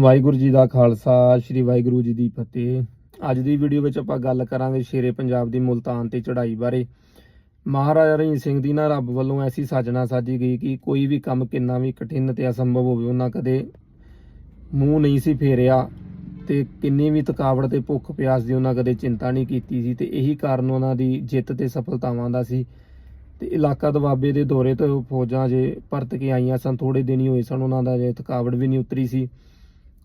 ਵਾਹਿਗੁਰੂ ਜੀ ਦਾ ਖਾਲਸਾ, ਸ੍ਰੀ ਵਾਹਿਗੁਰੂ ਜੀ ਦੀ ਫਤਿਹ। ਅੱਜ ਦੀ ਵੀਡੀਓ ਵਿੱਚ ਆਪਾਂ ਗੱਲ ਕਰਾਂਗੇ ਸ਼ੇਰੇ ਪੰਜਾਬ ਦੀ ਮੁਲਤਾਨ ਤੇ ਚੜ੍ਹਾਈ ਬਾਰੇ। ਮਹਾਰਾਜਾ ਰਣਜੀਤ ਸਿੰਘ ਦੀ ਨਾ ਰੱਬ ਵੱਲੋਂ ਐਸੀ ਸਾਜਣਾ ਸਾਜੀ ਗਈ ਕਿ ਕੋਈ ਵੀ ਕੰਮ ਕਿੰਨਾ ਵੀ ਕਠਿਨ ਤੇ ਅਸੰਭਵ ਹੋਵੇ, ਉਹਨਾਂ ਕਦੇ ਮੂੰਹ ਨਹੀਂ ਸੀ ਫੇਰਿਆ ਤੇ ਕਿੰਨੀ ਵੀ ਥਕਾਵਟ ਤੇ ਭੁੱਖ ਪਿਆਸ ਦੀ ਉਹਨਾਂ ਕਦੇ ਚਿੰਤਾ ਨਹੀਂ ਕੀਤੀ ਸੀ ਤੇ ਇਹੀ ਕਾਰਨ ਉਹਨਾਂ ਦੀ ਜਿੱਤ ਤੇ ਸਫਲਤਾਵਾਂ ਦਾ ਸੀ। ਤੇ ਇਲਾਕਾ ਦਵਾਬੇ ਦੇ ਦੌਰੇ ਤੋਂ ਫੌਜਾਂ ਜੇ ਪਰਤ ਕੇ ਆਈਆਂ ਸਨ ਥੋੜੇ ਦਿਨ ਹੀ ਹੋਏ ਸਨ, ਉਹਨਾਂ ਦਾ ਜੇ ਥਕਾਵਟ ਵੀ ਨਹੀਂ ਉਤਰੀ ਸੀ।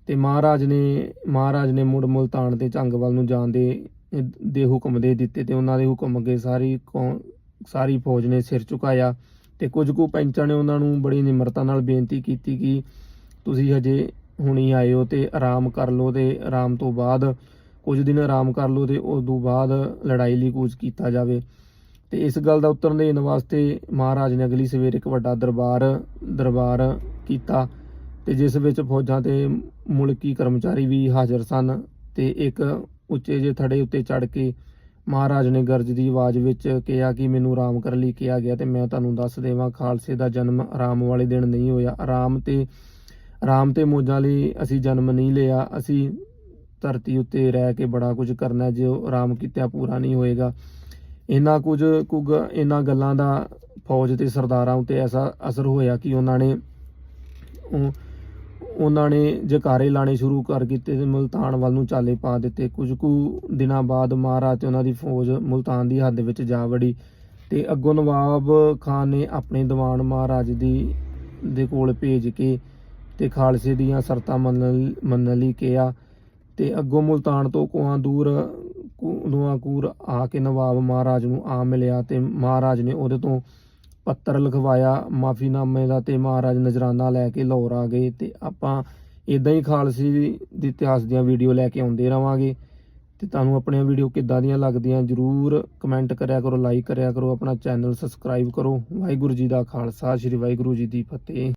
ਤੇ ਮਹਾਰਾਜ ਨੇ ਮਹਾਰਾਜ ਨੇ ਮੁੜ ਮੁਲਤਾਨ ਤੇ ਝੰਗਵਲ ਨੂੰ ਜਾਣ ਦੇ ਦੇ ਹੁਕਮ ਦੇ ਦਿੱਤੇ ਤੇ ਉਹਨਾਂ ਦੇ ਹੁਕਮ ਅੱਗੇ ਸਾਰੀ ਕੌ- ਸਾਰੀ ਫੌਜ ਨੇ ਸਿਰ ਝੁਕਾਇਆ ਤੇ ਕੁਝ ਕੁ ਪੈਂਚਾਂ ਨੇ ਉਹਨਾਂ ਨੂੰ ਬੜੀ ਨਿਮਰਤਾ ਨਾਲ ਬੇਨਤੀ ਕੀਤੀ ਕਿ ਤੁਸੀਂ ਹਜੇ ਹੁਣੀ ਆਏ ਹੋ ਤੇ ਆਰਾਮ ਕਰ ਲਓ ਤੇ ਆਰਾਮ ਤੋਂ ਬਾਅਦ, ਕੁਝ ਦਿਨ ਆਰਾਮ ਕਰ ਲਓ ਤੇ ਉਸ ਤੋਂ ਬਾਅਦ ਲੜਾਈ ਲਈ ਕੂਚ ਕੀਤਾ ਜਾਵੇ। ਤੇ ਇਸ ਗੱਲ ਦਾ ਉੱਤਰ ਦੇਣ ਵਾਸਤੇ ਮਹਾਰਾਜ ਨੇ ਅਗਲੀ ਸਵੇਰ ਇੱਕ ਵੱਡਾ ਦਰਬਾਰ ਦਰਬਾਰ ਕੀਤਾ। ਤੇ ਜਿਸ ਵਿੱਚ ਫੌਜਾਂ ਤੇ ਮੁਲਕੀ ਕਰਮਚਾਰੀ ਵੀ ਹਾਜ਼ਰ ਸਨ ਤੇ ਇੱਕ ਉੱਚੇ ਜਿਹੇ ਥੜੇ ਉੱਤੇ ਚੜ ਕੇ ਮਹਾਰਾਜ ਨੇ ਗਰਜ ਦੀ ਆਵਾਜ਼ ਵਿੱਚ ਕਿਹਾ ਕਿ ਮੈਨੂੰ ਆਰਾਮ ਕਰਨ ਲਈ ਕਿਹਾ ਗਿਆ ਤੇ ਮੈਂ ਤੁਹਾਨੂੰ ਦੱਸ ਦੇਵਾਂ, ਖਾਲਸੇ ਦਾ ਜਨਮ ਆਰਾਮ ਵਾਲੇ ਦਿਨ ਨਹੀਂ ਹੋਇਆ। ਆਰਾਮ ਤੇ ਆਰਾਮ ਤੇ ਮੌਜਾਂ ਲਈ ਅਸੀਂ ਜਨਮ ਨਹੀਂ ਲਿਆ। ਅਸੀਂ ਧਰਤੀ ਉੱਤੇ ਰਹਿ ਕੇ ਬੜਾ ਕੁਝ ਕਰਨਾ ਜੇ ਜੋ ਆਰਾਮ ਕੀਤਾ ਪੂਰਾ ਨਹੀਂ ਹੋਏਗਾ। ਇਹਨਾਂ ਕੁਝ ਕੁਗ, ਇਹਨਾਂ ਗੱਲਾਂ ਦਾ ਫੌਜ ਤੇ ਸਰਦਾਰਾਂ ਉੱਤੇ ਐਸਾ ਅਸਰ ਹੋਇਆ ਕਿ ਉਹਨਾਂ ਨੇ ਉਹ- ਉਹਨਾਂ ਨੇ ਜਕਾਰੇ ਲਾਣੇ ਸ਼ੁਰੂ ਕਰ ਕੀਤੇ ਤੇ ਮੁਲਤਾਨ ਵੱਲ ਨੂੰ ਚਾਲੇ ਪਾ ਦਿੱਤੇ। ਕੁਝ ਕੁ ਦਿਨਾਂ ਬਾਅਦ ਮਹਾਰਾਜ ਤੇ ਉਹਨਾਂ ਦੀ ਫੌਜ ਮੁਲਤਾਨ ਦੀ ਹੱਦ ਵਿੱਚ ਜਾ ਵੜੀ ਤੇ ਅੱਗੋਂ ਨਵਾਬ ਖਾਨ ਨੇ ਆਪਣੇ ਦੀਵਾਨ ਮਹਾਰਾਜ ਦੀ, ਦੇ ਕੋਲ ਭੇਜ ਕੇ ਤੇ ਖਾਲਸੇ ਦੀਆਂ ਸ਼ਰਤਾਂ ਮੰਨਣ ਮੰਨਣ ਲਈ ਕਿਹਾ ਤੇ ਅੱਗੋਂ ਮੁਲਤਾਨ ਤੋਂ ਕੋਹਾਂ ਦੂਰ ਦੁਆ ਕੂਰ ਆ ਕੇ ਨਵਾਬ ਮਹਾਰਾਜ ਨੂੰ ਆ ਮਿਲਿਆ ਤੇ ਮਹਾਰਾਜ ਨੇ ਉਹਦੇ ਤੋਂ ਪੱਤਰ ਲਿਖਵਾਇਆ ਮਾਫੀਨਾਮੇ ਦਾ ਤੇ ਮਹਾਰਾਜ ਨਜ਼ਰਾਨਾ ਲੈ ਕੇ ਲਾਹੌਰ ਆ ਗਏ ਤੇ ਆਪਾਂ ਇਦਾਂ ਹੀ ਖਾਲਸੀ ਦੇ ਇਤਿਹਾਸ ਦੀਆਂ ਵੀਡੀਓ ਲੈ ਕੇ ਆਉਂਦੇ ਰਵਾਂਗੇ। ਤੇ ਤੁਹਾਨੂੰ ਆਪਣੀਆਂ ਵੀਡੀਓ ਕਿੱਦਾਂ ਦੀਆਂ ਲੱਗਦੀਆਂ ਜਰੂਰ ਕਮੈਂਟ ਕਰਿਆ ਕਰੋ, ਲਾਈਕ ਕਰਿਆ ਕਰੋ, ਆਪਣਾ ਚੈਨਲ ਸਬਸਕ੍ਰਾਈਬ ਕਰੋ। ਵਾਹਿਗੁਰੂ ਜੀ ਦਾ ਖਾਲਸਾ, ਸ੍ਰੀ ਵਾਹਿਗੁਰੂ ਜੀ ਦੀ ਫਤਿਹ।